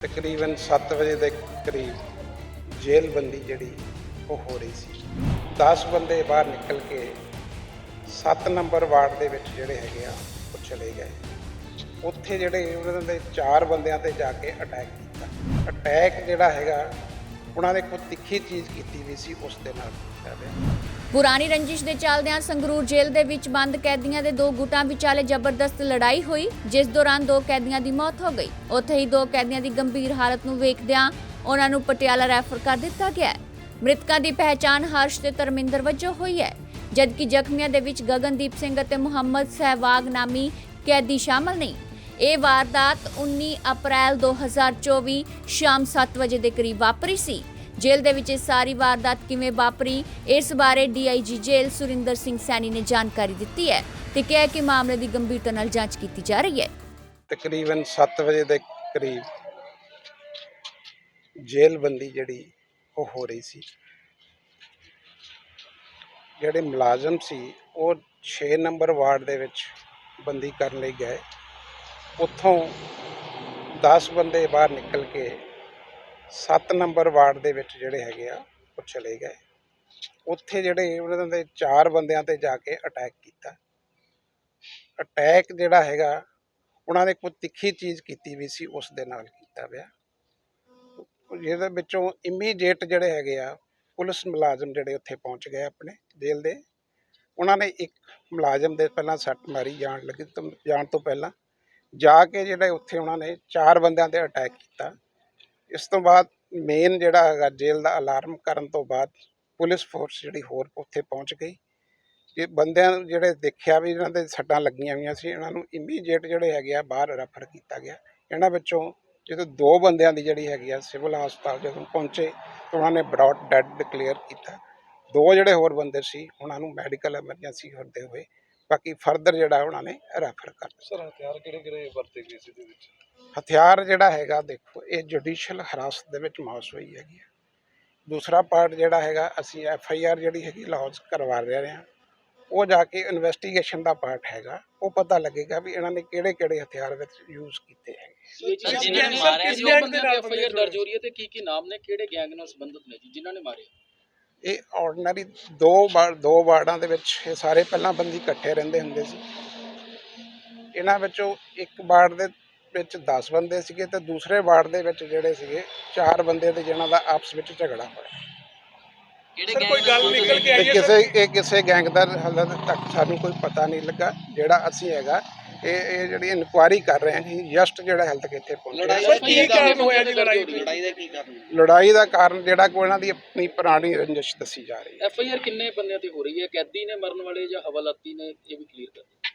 ਤਕਰੀਬਨ 7 ਵਜੇ ਦੇ ਕਰੀਬ ਜੇਲ੍ਹ ਬੰਦੀ ਜਿਹੜੀ ਉਹ ਹੋ ਰਹੀ ਸੀ। 10 ਬੰਦੇ ਬਾਹਰ ਨਿਕਲ ਕੇ 7 ਨੰਬਰ ਵਾਰਡ ਦੇ ਵਿੱਚ ਜਿਹੜੇ ਹੈਗੇ ਆ, ਉਹ ਚਲੇ ਗਏ। ਉੱਥੇ ਜਿਹੜੇ ਉਹਨਾਂ ਦੇ ਚਾਰ ਬੰਦਿਆਂ ਤੇ ਜਾ ਕੇ ਅਟੈਕ ਕੀਤਾ। ਅਟੈਕ ਜਿਹੜਾ ਹੈਗਾ, ਉਹਨਾਂ ਨੇ ਕੋਈ ਤਿੱਖੀ ਚੀਜ਼ ਕੀਤੀ ਵੀ ਸੀ, ਉਸ ਦੇ ਨਾਲ ਕੀਤਾ ਗਿਆ। ਪੁਰਾਣੀ ਰੰਜਿਸ਼ ਦੇ ਚੱਲਦਿਆਂ ਸੰਗਰੂਰ ਜੇਲ੍ਹ ਦੇ ਵਿੱਚ ਬੰਦ ਕੈਦੀਆਂ ਦੇ ਦੋ ਗੁੱਟਾਂ ਵਿਚਾਲੇ ਜ਼ਬਰਦਸਤ ਲੜਾਈ ਹੋਈ, ਜਿਸ ਦੌਰਾਨ ਦੋ ਕੈਦੀਆਂ ਦੀ ਮੌਤ ਹੋ ਗਈ। ਉੱਥੇ ਹੀ ਦੋ ਕੈਦੀਆਂ ਦੀ ਗੰਭੀਰ ਹਾਲਤ ਨੂੰ ਵੇਖਦਿਆਂ ਉਹਨਾਂ ਨੂੰ ਪਟਿਆਲਾ ਰੈਫਰ ਕਰ ਦਿੱਤਾ ਗਿਆ ਮ੍ਰਿਤਕਾਂ ਦੀ ਪਹਿਚਾਣ ਹਰਸ਼ ਤੇ ਧਰਮਿੰਦਰ ਵਜੋਂ ਹੋਈ ਹੈ, ਜਦਕਿ ਜ਼ਖਮੀਆਂ ਦੇ ਵਿੱਚ ਗਗਨਦੀਪ ਸਿੰਘ ਅਤੇ ਮੁਹੰਮਦ ਸਹਿਵਾਗ ਨਾਮੀ ਕੈਦੀ ਸ਼ਾਮਲ ਨਹੀਂ। ਇਹ ਵਾਰਦਾਤ 19 ਅਪ੍ਰੈਲ 2024 ਸ਼ਾਮ 7 ਵਜੇ ਦੇ ਕਰੀਬ ਵਾਪਰੀ ਸੀ। ਜੇਲ੍ਹ ਦੇ ਵਿੱਚ ਇਹ ਸਾਰੀ ਵਾਰਦਾਤ ਕਿਵੇਂ ਵਾਪਰੀ, ਇਸ ਬਾਰੇ ਡੀਆਈਜੀ ਜੇਲ੍ਹ ਸੁਰਿੰਦਰ ਸਿੰਘ ਸੈਣੀ ਨੇ ਜਾਣਕਾਰੀ ਦਿੱਤੀ ਹੈ ਤੇ ਕਿਹਾ ਕਿ ਮਾਮਲੇ ਦੀ ਗੰਭੀਰਤਾ ਨਾਲ ਜਾਂਚ ਕੀਤੀ ਜਾ ਰਹੀ ਹੈ। ਤਕਰੀਬਨ 7 ਵਜੇ ਦੇ ਕਰੀਬ ਜੇਲ੍ਹ ਬੰਦੀ ਜਿਹੜੀ ਉਹ ਹੋ ਰਹੀ ਸੀ। ਜਿਹੜੇ ਮੁਲਾਜ਼ਮ ਸੀ, ਉਹ 6 ਨੰਬਰ ਵਾਰਡ ਦੇ ਵਿੱਚ ਬੰਦੀ ਕਰਨ ਲਈ ਗਏ। ਉੱਥੋਂ 10 ਬੰਦੇ ਬਾਹਰ ਨਿਕਲ ਕੇ 7 ਨੰਬਰ ਵਾਰਡ ਦੇ ਵਿੱਚ ਜਿਹੜੇ ਹੈਗੇ ਆ, ਉਹ ਚਲੇ ਗਏ। ਉੱਥੇ ਜਿਹੜੇ ਉਹਨਾਂ ਦੇ ਚਾਰ ਬੰਦਿਆਂ ਤੇ ਜਾ ਕੇ ਅਟੈਕ ਕੀਤਾ। ਅਟੈਕ ਜਿਹੜਾ ਹੈਗਾ, ਉਹਨਾਂ ਨੇ ਕੋਈ ਤਿੱਖੀ ਚੀਜ਼ ਕੀਤੀ ਵੀ ਸੀ, ਉਸ ਦੇ ਨਾਲ ਕੀਤਾ ਗਿਆ ਜਿਹਦੇ ਵਿੱਚੋਂ ਇਮੀਡੀਏਟ ਜਿਹੜੇ ਹੈਗੇ ਆ, ਪੁਲਿਸ ਮੁਲਾਜ਼ਮ ਜਿਹੜੇ ਉੱਥੇ ਪਹੁੰਚ ਗਏ ਆਪਣੇ ਜੇਲ੍ਹ ਦੇ। ਉਹਨਾਂ ਨੇ ਇੱਕ ਮੁਲਾਜ਼ਮ ਦੇ ਪਹਿਲਾਂ ਸੱਟ ਮਾਰੀ, ਜਾਣ ਲੱਗੀ ਤੋਂ, ਜਾਣ ਤੋਂ ਪਹਿਲਾਂ। ਜਾ ਕੇ ਜਿਹੜੇ ਉੱਥੇ ਉਹਨਾਂ ਨੇ ਚਾਰ ਬੰਦਿਆਂ ਤੇ ਅਟੈਕ ਕੀਤਾ। ਇਸ ਤੋਂ ਬਾਅਦ ਮੇਨ ਜਿਹੜਾ ਹੈਗਾ ਜੇਲ੍ਹ ਦਾ ਅਲਾਰਮ ਕਰਨ ਤੋਂ ਬਾਅਦ ਪੁਲਿਸ ਫੋਰਸ ਜਿਹੜੀ ਹੋਰ ਉੱਥੇ ਪਹੁੰਚ ਗਈ। ਇਹ ਬੰਦਿਆਂ ਨੂੰ ਜਿਹੜੇ ਦੇਖਿਆ ਵੀ ਇਹਨਾਂ ਦੇ ਸੱਟਾਂ ਲੱਗੀਆਂ ਹੋਈਆਂ ਸੀ, ਇਹਨਾਂ ਨੂੰ ਇਮੀਡੀਏਟ ਜਿਹੜੇ ਹੈਗੇ ਆ ਬਾਹਰ ਰੈਫਰ ਕੀਤਾ ਗਿਆ। ਇਹਨਾਂ ਵਿੱਚੋਂ ਜਦੋਂ ਦੋ ਬੰਦਿਆਂ ਦੀ ਜਿਹੜੀ ਹੈਗੀ ਆ ਸਿਵਲ ਹਸਪਤਾਲ ਜਦੋਂ ਪਹੁੰਚੇ ਤਾਂ ਉਹਨਾਂ ਨੇ ਬ੍ਰੌਡ ਡੈਡ ਡਿਕਲੇਅਰ ਕੀਤਾ। ਦੋ ਜਿਹੜੇ ਹੋਰ ਬੰਦੇ ਸੀ, ਉਹਨਾਂ ਨੂੰ ਮੈਡੀਕਲ ਐਮਰਜੈਂਸੀ ਹੁੰਦੇ ਹੋਏ, ਬਾਕੀ ਫਰਦਰ ਜਿਹੜਾ ਉਹਨਾਂ ਨੇ ਰੈਫਰ ਕਰ ਦਿੱਤਾ। ਸਰ, ਹਥਿਆਰ ਕਿਹੜੇ ਕਿਹੜੇ ਵਰਤੇ ਗਏ ਸੀ ਇਹਦੇ ਵਿੱਚ? ਹਥਿਆਰ ਜਿਹੜਾ ਹੈਗਾ ਦੇਖੋ ਇਹ ਜੁਡੀਸ਼ੀਅਲ ਹਰਾਸਤ ਦੇ ਵਿੱਚ ਮੌਸ ਹੋਈ ਹੈਗੀ ਹੈ ਦੂਸਰਾ ਪਾਰਟ ਜਿਹੜਾ ਹੈਗਾ ਅਸੀਂ ਐਫ ਆਈ ਆਰ ਜਿਹੜੀ ਹੈਗੀ ਲੌਂਚ ਕਰਵਾ ਰਹੇ ਹਾਂ। ਉਹ ਜਾ ਕੇ ਇਨਵੈਸਟੀਗੇਸ਼ਨ ਦਾ ਪਾਰਟ ਹੈਗਾ। ਉਹ ਪਤਾ ਲੱਗੇਗਾ ਵੀ ਇਹਨਾਂ ਨੇ ਕਿਹੜੇ ਕਿਹੜੇ ਹਥਿਆਰ ਵਿੱਚ ਯੂਜ਼ ਕੀਤੇ ਹੈਗੇ। ਸਰ ਜਿਨ੍ਹਾਂ ਨੇ ਮਾਰਿਆ ਸੀ ਉਹ ਬੰਦੇ ਦੀ ਐਫ ਆਈ ਆਰ ਦਰਜ ਹੋ ਰਹੀ ਹੈ ਤੇ ਕੀ ਕੀ ਨਾਮ ਨੇ ਕਿਹੜੇ ਗੈਂਗ ਨਾਲ ਸੰਬੰਧਿਤ ਨੇ ਜੀ ਜਿਨ੍ਹਾਂ ਨੇ ਮਾਰੇ ਇਹ ਆਰਡੀਨਰੀ ਦੋ ਵਾਰ ਦੋ ਵਾਰਡਾਂ ਦੇ ਵਿੱਚ ਇਹ ਸਾਰੇ ਪਹਿਲਾਂ ਬੰਦੀ ਇਕੱਠੇ ਰਹਿੰਦੇ ਹੁੰਦੇ ਸੀ। ਇਹਨਾਂ ਵਿੱਚੋਂ ਇੱਕ ਵਾਰਡ ਦੇ ਵਿੱਚ 10 ਬੰਦੇ ਸੀਗੇ ਤੇ ਦੂਸਰੇ ਵਾਰਡ ਦੇ ਵਿੱਚ ਜਿਹੜੇ ਸੀਗੇ ਚਾਰ ਬੰਦੇ ਤੇ ਜਿਨ੍ਹਾਂ ਦਾ ਆਪਸ ਵਿੱਚ ਝਗੜਾ ਹੋਇਆ। ਕਿਹੜੇ ਸਰ ਕੋਈ ਗੱਲ ਨਿਕਲ ਕੇ ਆਈ ਹੈ ਕਿਸੇ ਇਹ ਕਿਸੇ ਗੈਂਗ ਦਾ ਹਾਲੇ ਤੱਕ ਸਾਨੂੰ ਕੋਈ ਪਤਾ ਨਹੀਂ ਲੱਗਾ ਜਿਹੜਾ ਅਸੀਂ ਹੈਗਾ ਇਹ ਇਹ ਜਿਹੜੀ ਇਨਕੁਆਇਰੀ ਕਰ ਰਹੇ ਹਾਂ ਜੀ ਜਸਟ ਜਿਹੜਾ ਹੈਲਥ ਕਿੱਥੇ ਪਹੁੰਚਿਆ। ਸਰ ਕੀ ਕਾਰਨ ਹੋਇਆ ਜੀ ਲੜਾਈ ਦਾ? ਲੜਾਈ ਦਾ ਕੀ ਕਾਰਨ? ਲੜਾਈ ਦਾ ਕਾਰਨ ਜਿਹੜਾ ਕੋਈ ਇਹਨਾਂ ਦੀ ਆਪਣੀ ਪੁਰਾਣੀ ਰੰਜਿਸ਼ ਦੱਸੀ ਜਾ ਰਹੀ ਹੈ। ਐਫ ਆਈ ਆਰ ਕਿੰਨੇ ਬੰਦਿਆਂ ਤੇ ਹੋ ਰਹੀ ਹੈ? ਕੈਦੀ ਨੇ ਮਰਨ ਵਾਲੇ ਜਾਂ ਹਵਾਲਾਤੀ ਨੇ ਇਹ ਵੀ ਕਲੀਅਰ ਕਰ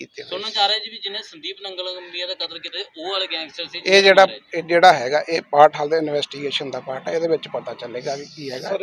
ਕੀਤੇ ਹੋਏ ਸੁਣਨ ਚ ਆ ਰਿਹਾ ਜੀ ਵੀ ਜਿਹਨੇ ਸੰਦੀਪ ਨੰਗਲ ਗੰਬੀਆ ਦਾ ਕਤਲ ਕੀਤਾ ਸੀ, ਉਹ ਵਾਲੇ ਗੈਂਗਸਟਰ ਸੀ ਇਹ ਜਿਹੜਾ ਇਹ ਜਿਹੜਾ ਹੈਗਾ ਇਹ ਪਾਰਟ ਹਾਲੇ ਇਨਵੈਸਟੀਗੇਸ਼ਨ ਦਾ ਪਾਰਟ ਹੈ ਇਹਦੇ ਵਿੱਚ ਪਤਾ ਚੱਲੇਗਾ ਵੀ ਕੀ ਹੈਗਾ।